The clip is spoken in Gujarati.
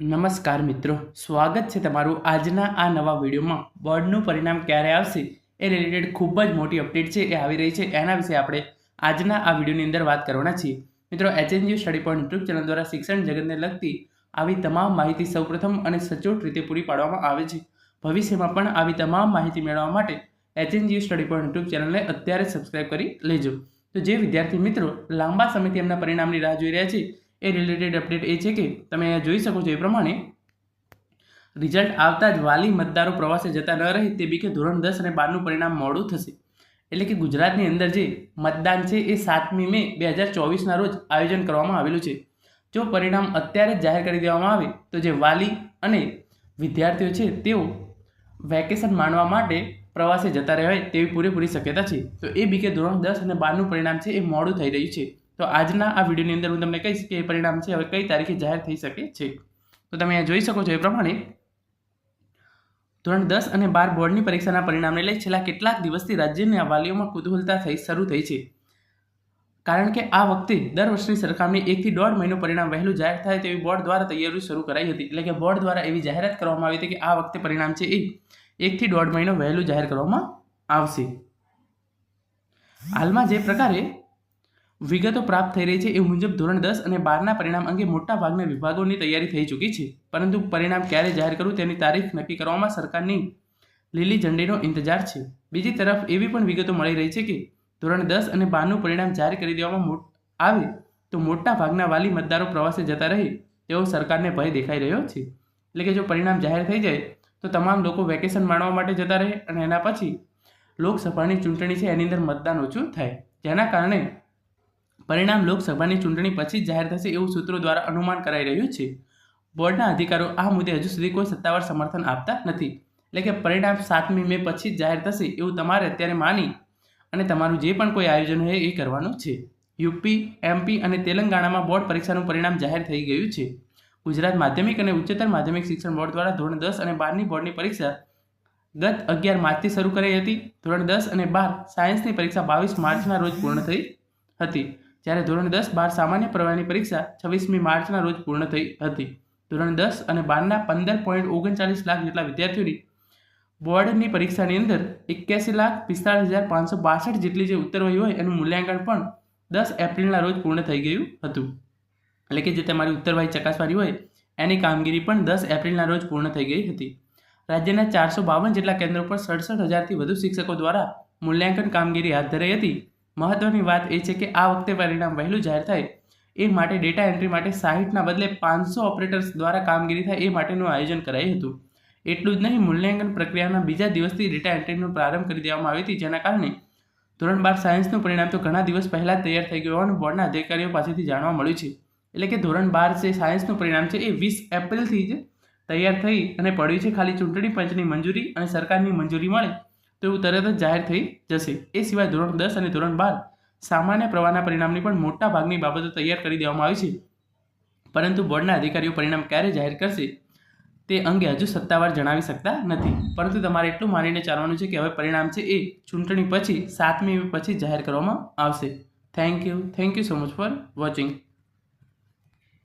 નમસ્કાર મિત્રો, સ્વાગત છે તમારું આજના આ નવા વિડીયોમાં. બોર્ડનું પરિણામ ક્યારે આવશે એ રિલેટેડ ખૂબ જ મોટી અપડેટ છે એ આવી રહી છે. એના વિશે આપણે આજના આ વિડીયોની અંદર વાત કરવાના છીએ. મિત્રો HNG study point YouTube channel દ્વારા શિક્ષણ જગતને લગતી આવી તમામ માહિતી સૌપ્રથમ અને સચોટ રીતે પૂરી પાડવામાં આવે છે. ભવિષ્યમાં પણ આવી તમામ માહિતી મેળવવા માટે એચએનજી સ્ટડી પોઈન્ટ યુટ્યુબ ચેનલને અત્યારે સબસ્ક્રાઇબ કરી લેજો. તો જે વિદ્યાર્થી મિત્રો લાંબા સમયથી એમના પરિણામની રાહ જોઈ રહ્યા છે એ રિલેટેડ અપડેટ એ છે કે તમે અહીંયા જોઈ શકો છો એ પ્રમાણે રિઝલ્ટ આવતા જ વાલી મતદારો પ્રવાસે જતા ન રહે તે બીકે ધોરણ દસ અને બારનું પરિણામ મોડું થશે. એટલે કે ગુજરાતની અંદર જે મતદાન છે એ સાતમી મે બે હજાર ચોવીસના રોજ આયોજન કરવામાં આવેલું છે. જો પરિણામ અત્યારે જ જાહેર કરી દેવામાં આવે તો જે વાલી અને વિદ્યાર્થીઓ છે તેઓ વેકેશન માણવા માટે પ્રવાસે જતા રહેવાય તેવી પૂરેપૂરી શક્યતા છે. તો એ બીકે ધોરણ દસ અને બારનું પરિણામ છે એ મોડું થઈ રહ્યું છે. તો આજના આ વિડીયોની અંદર હું તમને કહીશ કે પરિણામ છે, હવે કઈ તારીખે જાહેર થઈ શકે છે. તો તમે અહીંયા જોઈ શકો છો એ પ્રમાણે ધોરણ દસ અને બાર બોર્ડની પરીક્ષાના પરિણામને લઈ છેલ્લા કેટલાક દિવસથી રાજ્યની વાલીઓમાં કુતૂહલતા થઈ, શરૂ થઈ છે. કારણ કે આ વખતે દર વર્ષની સરખામણી એકથી દોઢ મહિનો પરિણામ વહેલું જાહેર થાય તેવી બોર્ડ દ્વારા તૈયારી શરૂ કરાઈ હતી. એટલે કે બોર્ડ દ્વારા એવી જાહેરાત કરવામાં આવી હતી કે આ વખતે પરિણામ છે એ એકથી દોઢ મહિનો વહેલું જાહેર કરવામાં આવશે. હાલમાં જે પ્રકારે વિગતો પ્રાપ્ત થઈ રહી છે એ મુજબ ધોરણ દસ અને બારના પરિણામ અંગે મોટા ભાગના વિભાગોની તૈયારી થઈ ચૂકી છે. પરંતુ પરિણામ ક્યારે જાહેર કરવું તેની તારીખ નક્કી કરવામાં સરકારની લીલી ઝંડીનો ઇંતજાર છે. બીજી તરફ એવી પણ વિગતો મળી રહી છે કે ધોરણ દસ અને બારનું પરિણામ જાહેર કરી દેવામાં આવે તો મોટા ભાગના વાલી મતદારો પ્રવાસે જતા રહે તેવો સરકારને ભય દેખાઈ રહ્યો છે. એટલે કે જો પરિણામ જાહેર થઈ જાય તો તમામ લોકો વેકેશન માણવા માટે જતા રહે અને એના પછી લોકસભાની ચૂંટણી છે એની અંદર મતદાન ઓછું થાય. જેના કારણે પરિણામ લોકસભાની ચૂંટણી પછી જાહેર થશે એવું સૂત્રો દ્વારા અનુમાન કરાઈ રહ્યું છે. બોર્ડના અધિકારો આ મુદ્દે હજુ સુધી કોઈ સત્તાવાર સમર્થન આપતા નથી. એટલે કે પરિણામ સાતમી મે પછી જ જાહેર થશે એવું તમારે અત્યારે માની અને તમારું જે પણ કોઈ આયોજન હોય એ કરવાનું છે. યુપી, એમપી અને તેલંગાણામાં બોર્ડ પરીક્ષાનું પરિણામ જાહેર થઈ ગયું છે. ગુજરાત માધ્યમિક અને ઉચ્ચતર માધ્યમિક શિક્ષણ બોર્ડ દ્વારા ધોરણ દસ અને બારની બોર્ડની પરીક્ષા ગત અગિયાર માર્ચથી શરૂ કરાઈ હતી. ધોરણ દસ અને બાર સાયન્સની પરીક્ષા બાવીસ માર્ચના રોજ પૂર્ણ થઈ હતી. જ્યારે ધોરણ દસ બાર સામાન્ય પ્રવાહની પરીક્ષા છવ્વીસમી માર્ચના રોજ પૂર્ણ થઈ હતી. ધોરણ દસ અને બારના પંદર પોઈન્ટ ઓગણચાલીસ લાખ જેટલા વિદ્યાર્થીઓની બોર્ડની પરીક્ષાની અંદર એક્યાસી લાખ પિસ્તાળીસ હજાર પાંચસો બાસઠ જેટલી જે ઉત્તરવહી હોય એનું મૂલ્યાંકન પણ દસ એપ્રિલના રોજ પૂર્ણ થઈ ગયું હતું. એટલે કે જે તમારી ઉત્તરવાહી ચકાસવાની હોય એની કામગીરી પણ દસ એપ્રિલના રોજ પૂર્ણ થઈ ગઈ હતી. રાજ્યના ચારસો બાવન જેટલા કેન્દ્રો પર સડસઠ હજારથી વધુ શિક્ષકો દ્વારા મૂલ્યાંકન કામગીરી હાથ ધરાઈ હતી. મહત્વની વાત એ છે કે આ વખતે પરિણામ વહેલું જાહેર થાય એ માટે ડેટા એન્ટ્રી માટે સાહીઠના બદલે પાંચસો ઓપરેટર્સ દ્વારા કામગીરી થાય એ માટેનું આયોજન કરાયું હતું. એટલું જ નહીં, મૂલ્યાંકન પ્રક્રિયાના બીજા દિવસથી ડેટા એન્ટ્રીનો પ્રારંભ કરી દેવામાં આવી હતી, જેના કારણે ધોરણ બાર સાયન્સનું પરિણામ તો ઘણા દિવસ પહેલાં તૈયાર થઈ ગયું હોવાનું બોર્ડના અધિકારીઓ પાસેથી જાણવા મળ્યું છે. એટલે કે ધોરણ બાર જે સાયન્સનું પરિણામ છે એ વીસ એપ્રિલથી જ તૈયાર થઈ અને પડ્યું છે. ખાલી ચૂંટણી પંચની મંજૂરી અને સરકારની મંજૂરી મળે તો એવું તરત જ જાહેર થઈ જશે. એ સિવાય ધોરણ દસ અને ધોરણ બાર સામાન્ય પ્રવાહના પરિણામની પણ મોટા ભાગની બાબતો તૈયાર કરી દેવામાં આવી છે. પરંતુ બોર્ડના અધિકારીઓ પરિણામ ક્યારે જાહેર કરશે તે અંગે હજુ સત્તાવાર જણાવી શકતા નથી. પરંતુ તમારે એટલું માનીને ચાલવાનું છે કે હવે પરિણામ છે એ ચૂંટણી પછી, સાતમી પછી જાહેર કરવામાં આવશે. Thank you thank you so much for watching